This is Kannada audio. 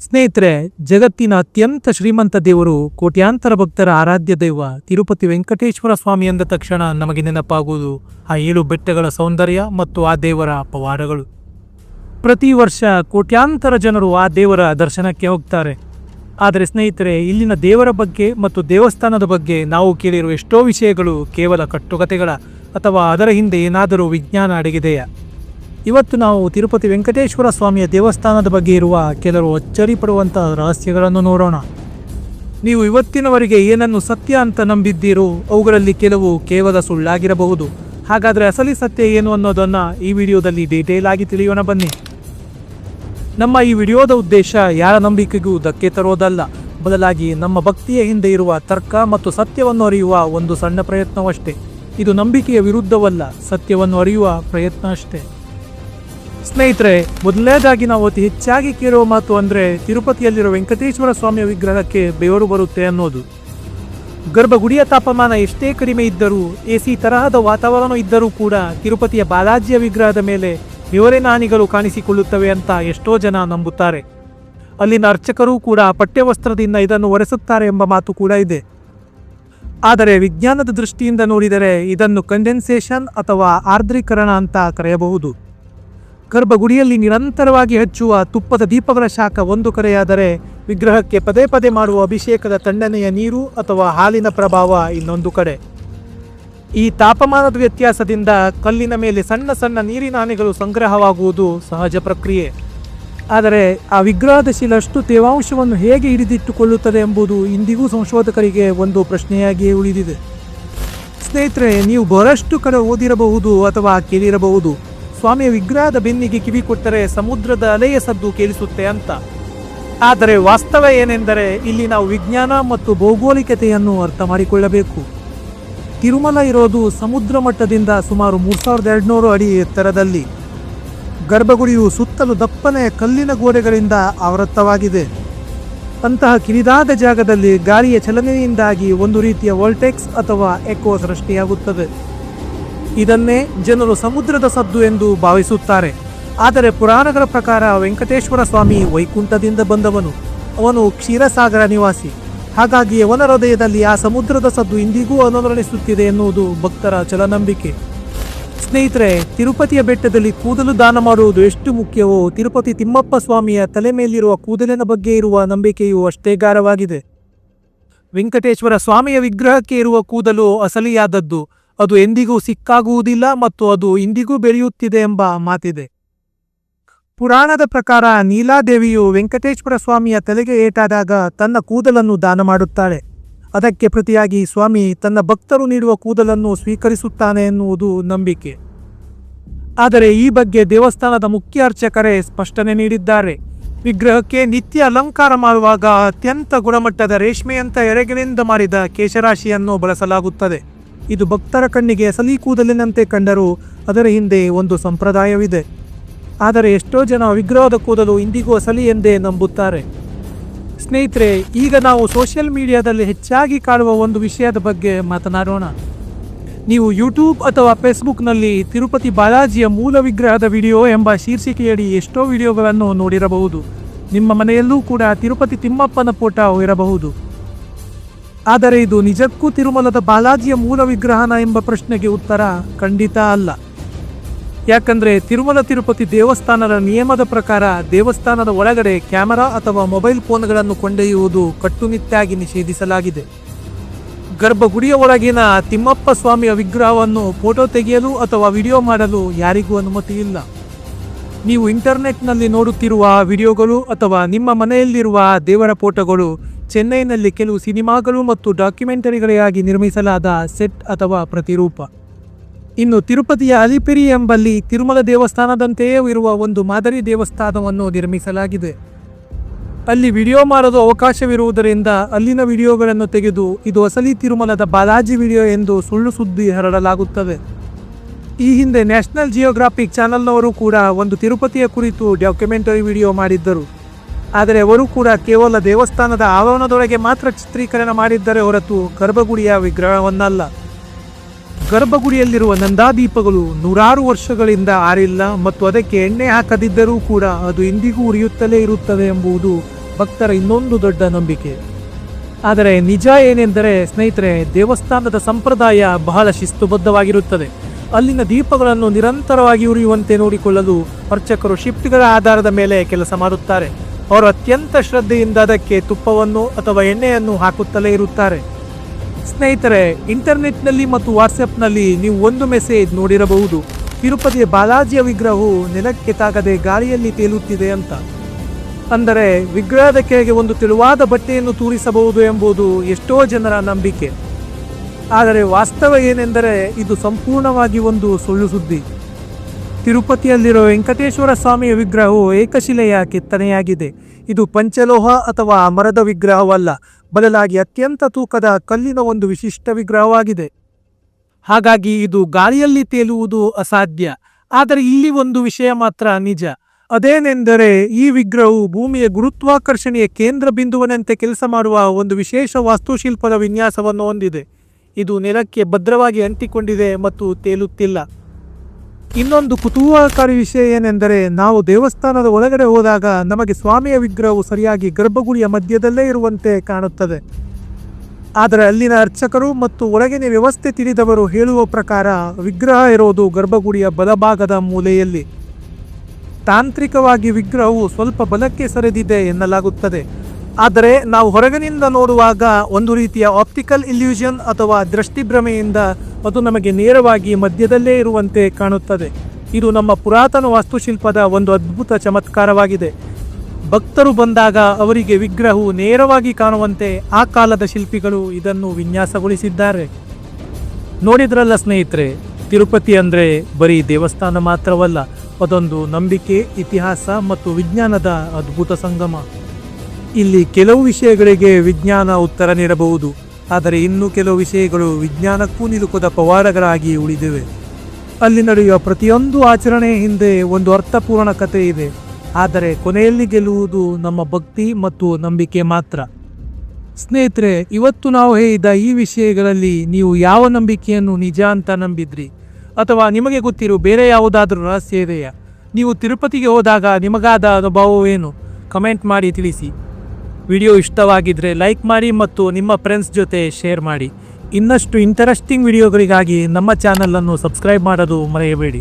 ಸ್ನೇಹಿತರೆ ಜಗತ್ತಿನ ಅತ್ಯಂತ ಶ್ರೀಮಂತ ದೇವರು ಕೋಟ್ಯಾಂತರ ಭಕ್ತರ ಆರಾಧ್ಯ ದೈವ ತಿರುಪತಿ ವೆಂಕಟೇಶ್ವರ ಸ್ವಾಮಿ ಎಂದ ತಕ್ಷಣ ನಮಗೆ ನೆನಪಾಗುವುದು ಆ ಏಳು ಬೆಟ್ಟಗಳ ಸೌಂದರ್ಯ ಮತ್ತು ಆ ದೇವರ ಪವಾಡಗಳು ಪ್ರತಿ ವರ್ಷ ಕೋಟ್ಯಾಂತರ ಜನರು ಆ ದೇವರ ದರ್ಶನಕ್ಕೆ ಹೋಗ್ತಾರೆ. ಆದರೆ ಸ್ನೇಹಿತರೆ, ಇಲ್ಲಿನ ದೇವರ ಬಗ್ಗೆ ಮತ್ತು ದೇವಸ್ಥಾನದ ಬಗ್ಗೆ ನಾವು ಕೇಳಿರುವ ಎಷ್ಟೋ ವಿಷಯಗಳು ಕೇವಲ ಕಟ್ಟುಕತೆಗಳ ಅಥವಾ ಅದರ ಹಿಂದೆ ಏನಾದರೂ ವಿಜ್ಞಾನ ಅಡಗಿದೆಯಾ? ಇವತ್ತು ನಾವು ತಿರುಪತಿ ವೆಂಕಟೇಶ್ವರ ಸ್ವಾಮಿಯ ದೇವಸ್ಥಾನದ ಬಗ್ಗೆ ಇರುವ ಕೆಲವು ಅಚ್ಚರಿ ಪಡುವಂತಹ ರಹಸ್ಯಗಳನ್ನು ನೋಡೋಣ. ನೀವು ಇವತ್ತಿನವರೆಗೆ ಏನನ್ನು ಸತ್ಯ ಅಂತ ನಂಬಿದ್ದೀರೋ ಅವುಗಳಲ್ಲಿ ಕೆಲವು ಕೇವಲ ಸುಳ್ಳಾಗಿರಬಹುದು. ಹಾಗಾದರೆ ಅಸಲಿ ಸತ್ಯ ಏನು ಅನ್ನೋದನ್ನು ಈ ವಿಡಿಯೋದಲ್ಲಿ ಡೀಟೇಲ್ ಆಗಿ ತಿಳಿಯೋಣ ಬನ್ನಿ. ನಮ್ಮ ಈ ವಿಡಿಯೋದ ಉದ್ದೇಶ ಯಾರ ನಂಬಿಕೆಗೂ ಧಕ್ಕೆ ತರೋದಲ್ಲ. ಬದಲಾಗಿ ನಮ್ಮ ಭಕ್ತಿಯ ಹಿಂದೆ ಇರುವ ತರ್ಕ ಮತ್ತು ಸತ್ಯವನ್ನು ಅರಿಯುವ ಒಂದು ಸಣ್ಣ ಪ್ರಯತ್ನವಷ್ಟೇ. ಇದು ನಂಬಿಕೆಯ ವಿರುದ್ಧವಲ್ಲ, ಸತ್ಯವನ್ನು ಅರಿಯುವ ಪ್ರಯತ್ನ ಅಷ್ಟೇ. ಸ್ನೇಹಿತರೆ, ಮೊದಲನೇದಾಗಿ ನಾವು ಅತಿ ಹೆಚ್ಚಾಗಿ ಕೇಳುವ ಮಾತು ಅಂದರೆ ತಿರುಪತಿಯಲ್ಲಿರುವ ವೆಂಕಟೇಶ್ವರ ಸ್ವಾಮಿಯ ವಿಗ್ರಹಕ್ಕೆ ಬೆವರು ಬರುತ್ತೆ ಅನ್ನೋದು. ಗರ್ಭಗುಡಿಯ ತಾಪಮಾನ ಎಷ್ಟೇ ಕಡಿಮೆ ಇದ್ದರೂ, ಎ ಸಿ ತರಹದ ವಾತಾವರಣ ಇದ್ದರೂ ಕೂಡ ತಿರುಪತಿಯ ಬಾಲಾಜಿಯ ವಿಗ್ರಹದ ಮೇಲೆ ಬೆವರಿನ ಹಾನಿಗಳು ಕಾಣಿಸಿಕೊಳ್ಳುತ್ತವೆ ಅಂತ ಎಷ್ಟೋ ಜನ ನಂಬುತ್ತಾರೆ. ಅಲ್ಲಿನ ಅರ್ಚಕರು ಕೂಡ ಪಠ್ಯವಸ್ತ್ರದಿಂದ ಇದನ್ನು ಒರೆಸುತ್ತಾರೆ ಎಂಬ ಮಾತು ಕೂಡ ಇದೆ. ಆದರೆ ವಿಜ್ಞಾನದ ದೃಷ್ಟಿಯಿಂದ ನೋಡಿದರೆ ಇದನ್ನು ಕಂಡೆನ್ಸೇಷನ್ ಅಥವಾ ಆರ್ದ್ರೀಕರಣ ಅಂತ ಕರೆಯಬಹುದು. ಗರ್ಭಗುಡಿಯಲ್ಲಿ ನಿರಂತರವಾಗಿ ಹಚ್ಚುವ ತುಪ್ಪದ ದೀಪಗಳ ಶಾಖ ಒಂದು ಕರೆಯಾದರೆ ವಿಗ್ರಹಕ್ಕೆ ಪದೇ ಪದೇ ಮಾಡುವ ಅಭಿಷೇಕದ ತಣ್ಣನೆಯ ನೀರು ಅಥವಾ ಹಾಲಿನ ಪ್ರಭಾವ ಇನ್ನೊಂದು ಕಡೆ. ಈ ತಾಪಮಾನದ ವ್ಯತ್ಯಾಸದಿಂದ ಕಲ್ಲಿನ ಮೇಲೆ ಸಣ್ಣ ಸಣ್ಣ ನೀರಿನ ಹಾನಿಗಳು ಸಂಗ್ರಹವಾಗುವುದು ಸಹಜ ಪ್ರಕ್ರಿಯೆ. ಆದರೆ ಆ ವಿಗ್ರಹದ ಶಿಲಷ್ಟು ತೇವಾಂಶವನ್ನು ಹೇಗೆ ಹಿಡಿದಿಟ್ಟುಕೊಳ್ಳುತ್ತದೆ ಎಂಬುದು ಇಂದಿಗೂ ಸಂಶೋಧಕರಿಗೆ ಒಂದು ಪ್ರಶ್ನೆಯಾಗಿಯೇ ಉಳಿದಿದೆ. ಸ್ನೇಹಿತರೆ, ನೀವು ಬಹಳಷ್ಟು ಕಡೆ ಓದಿರಬಹುದು ಅಥವಾ ಕೇಳಿರಬಹುದು. ಸ್ವಾಮಿಯ ವಿಗ್ರಹದ ಬೆನ್ನಿಗೆ ಕಿವಿ ಕೊಟ್ಟರೆ ಸಮುದ್ರದ ಅಲೆಯ ಸದ್ದು ಕೇಳಿಸುತ್ತೆ ಅಂತ. ಆದರೆ ವಾಸ್ತವ ಏನೆಂದರೆ ಇಲ್ಲಿ ನಾವು ವಿಜ್ಞಾನ ಮತ್ತು ಭೌಗೋಳಿಕತೆಯನ್ನು ಅರ್ಥ ಮಾಡಿಕೊಳ್ಳಬೇಕು. ತಿರುಮಲ ಇರೋದು ಸಮುದ್ರ ಮಟ್ಟದಿಂದ ಸುಮಾರು ಮೂರು ಸಾವಿರದ ಎರಡುನೂರು ಅಡಿ ಎತ್ತರದಲ್ಲಿ. ಗರ್ಭಗುಡಿಯು ಸುತ್ತಲೂ ದಪ್ಪನೆ ಕಲ್ಲಿನ ಗೋಡೆಗಳಿಂದ ಆವೃತ್ತವಾಗಿದೆ. ಅಂತಹ ಕಿರಿದಾದ ಜಾಗದಲ್ಲಿ ಗಾಳಿಯ ಚಲನೆಯಿಂದಾಗಿ ಒಂದು ರೀತಿಯ ವೋಲ್ಟೆಕ್ಸ್ ಅಥವಾ ಎಕೋ ಸೃಷ್ಟಿಯಾಗುತ್ತದೆ. ಇದನ್ನೇ ಜನರು ಸಮುದ್ರದ ಸದ್ದು ಎಂದು ಭಾವಿಸುತ್ತಾರೆ. ಆದರೆ ಪುರಾಣಗಳ ಪ್ರಕಾರ ವೆಂಕಟೇಶ್ವರ ಸ್ವಾಮಿ ವೈಕುಂಠದಿಂದ ಬಂದವನು. ಅವನು ಕ್ಷೀರಸಾಗರ ನಿವಾಸಿ. ಹಾಗಾಗಿ ಅವನ ಹೃದಯದಲ್ಲಿ ಆ ಸಮುದ್ರದ ಸದ್ದು ಇಂದಿಗೂ ಅನುರಣಿಸುತ್ತಿದೆ ಎನ್ನುವುದು ಭಕ್ತರ ಚಲನಂಬಿಕೆ ಸ್ನೇಹಿತರೆ, ತಿರುಪತಿಯ ಬೆಟ್ಟದಲ್ಲಿ ಕೂದಲು ದಾನ ಮಾಡುವುದು ಎಷ್ಟು ಮುಖ್ಯವೋ ತಿರುಪತಿ ತಿಮ್ಮಪ್ಪ ಸ್ವಾಮಿಯ ತಲೆ ಮೇಲಿರುವ ಕೂದಲಿನ ಬಗ್ಗೆ ಇರುವ ನಂಬಿಕೆಯು ಅಷ್ಟೇ ಗಾರವಾಗಿದೆ. ವೆಂಕಟೇಶ್ವರ ಸ್ವಾಮಿಯ ವಿಗ್ರಹಕ್ಕೆ ಇರುವ ಕೂದಲು ಅಸಲಿಯಾದದ್ದು. ಅದು ಎಂದಿಗೂ ಸಿಕ್ಕಾಗುವುದಿಲ್ಲ ಮತ್ತು ಅದು ಇಂದಿಗೂ ಬೆಳೆಯುತ್ತಿದೆ ಎಂಬ ಮಾತಿದೆ. ಪುರಾಣದ ಪ್ರಕಾರ ನೀಲಾದೇವಿಯು ವೆಂಕಟೇಶ್ವರ ಸ್ವಾಮಿಯ ತಲೆಗೆ ಏಟಾದಾಗ ತನ್ನ ಕೂದಲನ್ನು ದಾನ ಮಾಡುತ್ತಾಳೆ. ಅದಕ್ಕೆ ಪ್ರತಿಯಾಗಿ ಸ್ವಾಮಿ ತನ್ನ ಭಕ್ತರು ನೀಡುವ ಕೂದಲನ್ನು ಸ್ವೀಕರಿಸುತ್ತಾನೆ ಎನ್ನುವುದು ನಂಬಿಕೆ. ಆದರೆ ಈ ಬಗ್ಗೆ ದೇವಸ್ಥಾನದ ಮುಖ್ಯ ಅರ್ಚಕರೇ ಸ್ಪಷ್ಟನೆ ನೀಡಿದ್ದಾರೆ. ವಿಗ್ರಹಕ್ಕೆ ನಿತ್ಯ ಅಲಂಕಾರ ಮಾಡುವಾಗ ಅತ್ಯಂತ ಗುಣಮಟ್ಟದ ರೇಷ್ಮೆಯಂತ ಎರೆಗಿನಿಂದ ಮಾಡಿದ ಕೇಶರಾಶಿಯನ್ನು ಬಳಸಲಾಗುತ್ತದೆ. ಇದು ಭಕ್ತರ ಕಣ್ಣಿಗೆ ಅಸಲಿ ಕೂದಲಿನಂತೆ ಕಂಡರೂ ಅದರ ಹಿಂದೆ ಒಂದು ಸಂಪ್ರದಾಯವಿದೆ. ಆದರೆ ಎಷ್ಟೋ ಜನ ವಿಗ್ರಹದ ಕೂದಲು ಇಂದಿಗೂ ಅಸಲಿ ಎಂದೇ ನಂಬುತ್ತಾರೆ. ಸ್ನೇಹಿತರೆ, ಈಗ ನಾವು ಸೋಷಿಯಲ್ ಮೀಡಿಯಾದಲ್ಲಿ ಹೆಚ್ಚಾಗಿ ಕಾಣುವ ಒಂದು ವಿಷಯದ ಬಗ್ಗೆ ಮಾತನಾಡೋಣ. ನೀವು ಯೂಟ್ಯೂಬ್ ಅಥವಾ ಫೇಸ್ಬುಕ್ನಲ್ಲಿ ತಿರುಪತಿ ಬಾಲಾಜಿಯ ಮೂಲ ವಿಗ್ರಹದ ವಿಡಿಯೋ ಎಂಬ ಶೀರ್ಷಿಕೆಯಡಿ ಎಷ್ಟೋ ವಿಡಿಯೋಗಳನ್ನು ನೋಡಿರಬಹುದು. ನಿಮ್ಮ ಮನೆಯಲ್ಲೂ ಕೂಡ ತಿರುಪತಿ ತಿಮ್ಮಪ್ಪನ ಫೋಟೋ ಇರಬಹುದು. ಆದರೆ ಇದು ನಿಜಕ್ಕೂ ತಿರುಮಲದ ಬಾಲಾಜಿಯ ಮೂಲ ವಿಗ್ರಹನ ಎಂಬ ಪ್ರಶ್ನೆಗೆ ಉತ್ತರ ಖಂಡಿತ ಅಲ್ಲ. ಯಾಕಂದ್ರೆ ತಿರುಮಲ ತಿರುಪತಿ ದೇವಸ್ಥಾನದ ನಿಯಮದ ಪ್ರಕಾರ ದೇವಸ್ಥಾನದ ಒಳಗಡೆ ಕ್ಯಾಮೆರಾ ಅಥವಾ ಮೊಬೈಲ್ ಫೋನ್ಗಳನ್ನು ಕೊಂಡೊಯ್ಯುವುದು ಕಟ್ಟುನಿಟ್ಟಾಗಿ ನಿಷೇಧಿಸಲಾಗಿದೆ. ಗರ್ಭಗುಡಿಯ ಒಳಗಿನ ತಿಮ್ಮಪ್ಪ ಸ್ವಾಮಿಯ ವಿಗ್ರಹವನ್ನು ಫೋಟೋ ತೆಗೆಯಲು ಅಥವಾ ವಿಡಿಯೋ ಮಾಡಲು ಯಾರಿಗೂ ಅನುಮತಿ ಇಲ್ಲ. ನೀವು ಇಂಟರ್ನೆಟ್ನಲ್ಲಿ ನೋಡುತ್ತಿರುವ ವಿಡಿಯೋಗಳು ಅಥವಾ ನಿಮ್ಮ ಮನೆಯಲ್ಲಿರುವ ದೇವರ ಫೋಟೋಗಳು ಚೆನ್ನೈನಲ್ಲಿ ಕೆಲವು ಸಿನಿಮಾಗಳು ಮತ್ತು ಡಾಕ್ಯುಮೆಂಟರಿಗಳಿಗಾಗಿ ನಿರ್ಮಿಸಲಾದ ಸೆಟ್ ಅಥವಾ ಪ್ರತಿರೂಪ. ಇನ್ನು ತಿರುಪತಿಯ ಅಲಿಪಿರಿ ಎಂಬಲ್ಲಿ ತಿರುಮಲ ದೇವಸ್ಥಾನದಂತೆಯೇ ಇರುವ ಒಂದು ಮಾದರಿ ದೇವಸ್ಥಾನವನ್ನು ನಿರ್ಮಿಸಲಾಗಿದೆ. ಅಲ್ಲಿ ವಿಡಿಯೋ ಮಾಡಲು ಅವಕಾಶವಿರುವುದರಿಂದ ಅಲ್ಲಿನ ವಿಡಿಯೋಗಳನ್ನು ತೆಗೆದು ಇದು ಅಸಲಿ ತಿರುಮಲದ ಬಾಲಾಜಿ ವಿಡಿಯೋ ಎಂದು ಸುಳ್ಳು ಸುದ್ದಿ ಹರಡಲಾಗುತ್ತದೆ. ಈ ಹಿಂದೆ ನ್ಯಾಷನಲ್ ಜಿಯೋಗ್ರಾಫಿಕ್ ಚಾನಲ್ನವರು ಕೂಡ ಒಂದು ತಿರುಪತಿಯ ಕುರಿತು ಡಾಕ್ಯುಮೆಂಟರಿ ವಿಡಿಯೋ ಮಾಡಿದ್ದರು. ಆದರೆ ಅವರು ಕೂಡ ಕೇವಲ ದೇವಸ್ಥಾನದ ಆವರಣದೊಳಗೆ ಮಾತ್ರ ಚಿತ್ರೀಕರಣ ಮಾಡಿದ್ದರೆ ಹೊರತು ಗರ್ಭಗುಡಿಯ ವಿಗ್ರಹವನ್ನಲ್ಲ. ಗರ್ಭಗುಡಿಯಲ್ಲಿರುವ ನಂದಾದೀಪಗಳು ನೂರಾರು ವರ್ಷಗಳಿಂದ ಆರಿಲ್ಲ ಮತ್ತು ಅದಕ್ಕೆ ಎಣ್ಣೆ ಹಾಕದಿದ್ದರೂ ಕೂಡ ಅದು ಇಂದಿಗೂ ಉರಿಯುತ್ತಲೇ ಇರುತ್ತದೆ ಎಂಬುದು ಭಕ್ತರ ಇನ್ನೊಂದು ದೊಡ್ಡ ನಂಬಿಕೆ. ಆದರೆ ನಿಜ ಏನೆಂದರೆ ಸ್ನೇಹಿತರೆ, ದೇವಸ್ಥಾನದ ಸಂಪ್ರದಾಯ ಬಹಳ ಶಿಸ್ತುಬದ್ಧವಾಗಿರುತ್ತದೆ. ಅಲ್ಲಿನ ದೀಪಗಳನ್ನು ನಿರಂತರವಾಗಿ ಉರಿಯುವಂತೆ ನೋಡಿಕೊಳ್ಳಲು ಅರ್ಚಕರು ಶಿಫ್ಟ್ಗಳ ಆಧಾರದ ಮೇಲೆ ಕೆಲಸ ಮಾಡುತ್ತಾರೆ. ಅವರು ಅತ್ಯಂತ ಶ್ರದ್ಧೆಯಿಂದ ಅದಕ್ಕೆ ತುಪ್ಪವನ್ನು ಅಥವಾ ಎಣ್ಣೆಯನ್ನು ಹಾಕುತ್ತಲೇ ಇರುತ್ತಾರೆ. ಸ್ನೇಹಿತರೆ, ಇಂಟರ್ನೆಟ್ನಲ್ಲಿ ಮತ್ತು ವಾಟ್ಸಪ್ನಲ್ಲಿ ನೀವು ಒಂದು ಮೆಸೇಜ್ ನೋಡಿರಬಹುದು. ತಿರುಪತಿಯ ಬಾಲಾಜಿಯ ವಿಗ್ರಹವು ನೆಲಕ್ಕೆ ತಾಗದೆ ಗಾಳಿಯಲ್ಲಿ ತೇಲುತ್ತಿದೆ ಅಂತ. ಅಂದರೆ, ವಿಗ್ರಹದ ಕೆಳಗೆ ಒಂದು ತೆಳುವಾದ ಬಟ್ಟೆಯನ್ನು ತೂರಿಸಬಹುದು ಎಂಬುದು ಎಷ್ಟೋ ಜನರ ನಂಬಿಕೆ. ಆದರೆ ವಾಸ್ತವ ಏನೆಂದರೆ, ಇದು ಸಂಪೂರ್ಣವಾಗಿ ಒಂದು ಸುಳ್ಳು ಸುದ್ದಿ ತಿರುಪತಿಯಲ್ಲಿರೋ ವೆಂಕಟೇಶ್ವರ ಸ್ವಾಮಿಯ ವಿಗ್ರಹವು ಏಕಶಿಲೆಯ ಕೆತ್ತನೆಯಾಗಿದೆ. ಇದು ಪಂಚಲೋಹ ಅಥವಾ ಮರದ ವಿಗ್ರಹವಲ್ಲ, ಬದಲಾಗಿ ಅತ್ಯಂತ ತೂಕದ ಕಲ್ಲಿನ ಒಂದು ವಿಶಿಷ್ಟ ವಿಗ್ರಹವಾಗಿದೆ. ಹಾಗಾಗಿ ಇದು ಗಾಳಿಯಲ್ಲಿ ತೇಲುವುದು ಅಸಾಧ್ಯ, ಆದರೆ ಇಲ್ಲಿ ಒಂದು ವಿಷಯ ಮಾತ್ರ ನಿಜ. ಅದೇನೆಂದರೆ, ಈ ವಿಗ್ರಹವು ಭೂಮಿಯ ಗುರುತ್ವಾಕರ್ಷಣೆಯ ಕೇಂದ್ರ ಬಿಂದುವನಂತೆ ಕೆಲಸ ಮಾಡುವ ಒಂದು ವಿಶೇಷ ವಾಸ್ತುಶಿಲ್ಪದ ವಿನ್ಯಾಸವನ್ನು ಹೊಂದಿದೆ. ಇದು ನೆಲಕ್ಕೆ ಭದ್ರವಾಗಿ ಅಂಟಿಕೊಂಡಿದೆ ಮತ್ತು ತೇಲುತ್ತಿಲ್ಲ. ಇನ್ನೊಂದು ಕುತೂಹಲಕಾರಿ ವಿಷಯ ಏನೆಂದರೆ ನಾವು ದೇವಸ್ಥಾನದ ಒಳಗಡೆ ಹೋದಾಗ ನಮಗೆ ಸ್ವಾಮಿಯ ವಿಗ್ರಹವು ಸರಿಯಾಗಿ ಗರ್ಭಗುಡಿಯ ಮಧ್ಯದಲ್ಲೇ ಇರುವಂತೆ ಕಾಣುತ್ತದೆ. ಆದರೆ ಅಲ್ಲಿನ ಅರ್ಚಕರು ಮತ್ತು ಒಳಗಿನ ವ್ಯವಸ್ಥೆ ತಿಳಿದವರು ಹೇಳುವ ಪ್ರಕಾರ ವಿಗ್ರಹ ಇರೋದು ಗರ್ಭಗುಡಿಯ ಬಲಭಾಗದ ಮೂಲೆಯಲ್ಲಿ. ತಾಂತ್ರಿಕವಾಗಿ ವಿಗ್ರಹವು ಸ್ವಲ್ಪ ಬಲಕ್ಕೆ ಸರಿದಿದೆ ಎನ್ನಲಾಗುತ್ತದೆ. ಆದರೆ ನಾವು ಹೊರಗಿನಿಂದ ನೋಡುವಾಗ ಒಂದು ರೀತಿಯ ಆಪ್ಟಿಕಲ್ ಇಲ್ಯೂಷನ್ ಅಥವಾ ದೃಷ್ಟಿಭ್ರಮೆಯಿಂದ ಅದು ನಮಗೆ ನೇರವಾಗಿ ಮಧ್ಯದಲ್ಲೇ ಇರುವಂತೆ ಕಾಣುತ್ತದೆ. ಇದು ನಮ್ಮ ಪುರಾತನ ವಾಸ್ತುಶಿಲ್ಪದ ಒಂದು ಅದ್ಭುತ ಚಮತ್ಕಾರವಾಗಿದೆ. ಭಕ್ತರು ಬಂದಾಗ ಅವರಿಗೆ ವಿಗ್ರಹವು ನೇರವಾಗಿ ಕಾಣುವಂತೆ ಆ ಕಾಲದ ಶಿಲ್ಪಿಗಳು ಇದನ್ನು ವಿನ್ಯಾಸಗೊಳಿಸಿದ್ದಾರೆ. ನೋಡಿದ್ರಲ್ಲ ಸ್ನೇಹಿತರೆ, ತಿರುಪತಿ ಅಂದರೆ ಬರೀ ದೇವಸ್ಥಾನ ಮಾತ್ರವಲ್ಲ, ಅದೊಂದು ನಂಬಿಕೆ, ಇತಿಹಾಸ ಮತ್ತು ವಿಜ್ಞಾನದ ಅದ್ಭುತ ಸಂಗಮ. ಇಲ್ಲಿ ಕೆಲವು ವಿಷಯಗಳಿಗೆ ವಿಜ್ಞಾನ ಉತ್ತರ ನೀಡಬಹುದು. ಆದರೆ ಇನ್ನು ಕೆಲವು ವಿಷಯಗಳು ವಿಜ್ಞಾನಕ್ಕೂ ನಿಲುಕದ ಪವಾಡಗಳಾಗಿ ಉಳಿದಿವೆ. ಅಲ್ಲಿ ನಡೆಯುವ ಪ್ರತಿಯೊಂದು ಆಚರಣೆ ಹಿಂದೆ ಒಂದು ಅರ್ಥಪೂರ್ಣ ಕಥೆ ಇದೆ. ಆದರೆ ಕೊನೆಯಲ್ಲಿ ಗೆಲ್ಲುವುದು ನಮ್ಮ ಭಕ್ತಿ ಮತ್ತು ನಂಬಿಕೆ ಮಾತ್ರ. ಸ್ನೇಹಿತರೆ, ಇವತ್ತು ನಾವು ಹೇಳಿದ ಈ ವಿಷಯಗಳಲ್ಲಿ ನೀವು ಯಾವ ನಂಬಿಕೆಯನ್ನು ನಿಜ ಅಂತ ನಂಬಿದ್ರಿ? ಅಥವಾ ನಿಮಗೆ ಗೊತ್ತಿರೋ ಬೇರೆ ಯಾವುದಾದ್ರೂ ರಹಸ್ಯ ಇದೆಯಾ? ನೀವು ತಿರುಪತಿಗೆ ಹೋದಾಗ ನಿಮಗಾದ ಅನುಭವವೇನು? ಕಮೆಂಟ್ ಮಾಡಿ ತಿಳಿಸಿ. ವಿಡಿಯೋ ಇಷ್ಟವಾಗಿದ್ದರೆ ಲೈಕ್ ಮಾಡಿ ಮತ್ತು ನಿಮ್ಮ ಫ್ರೆಂಡ್ಸ್ ಜೊತೆ ಶೇರ್ ಮಾಡಿ. ಇನ್ನಷ್ಟು ಇಂಟರೆಸ್ಟಿಂಗ್ ವಿಡಿಯೋಗಳಿಗಾಗಿ ನಮ್ಮ ಚಾನಲನ್ನು ಸಬ್ಸ್ಕ್ರೈಬ್ ಮಾಡೋದು ಮರೆಯಬೇಡಿ.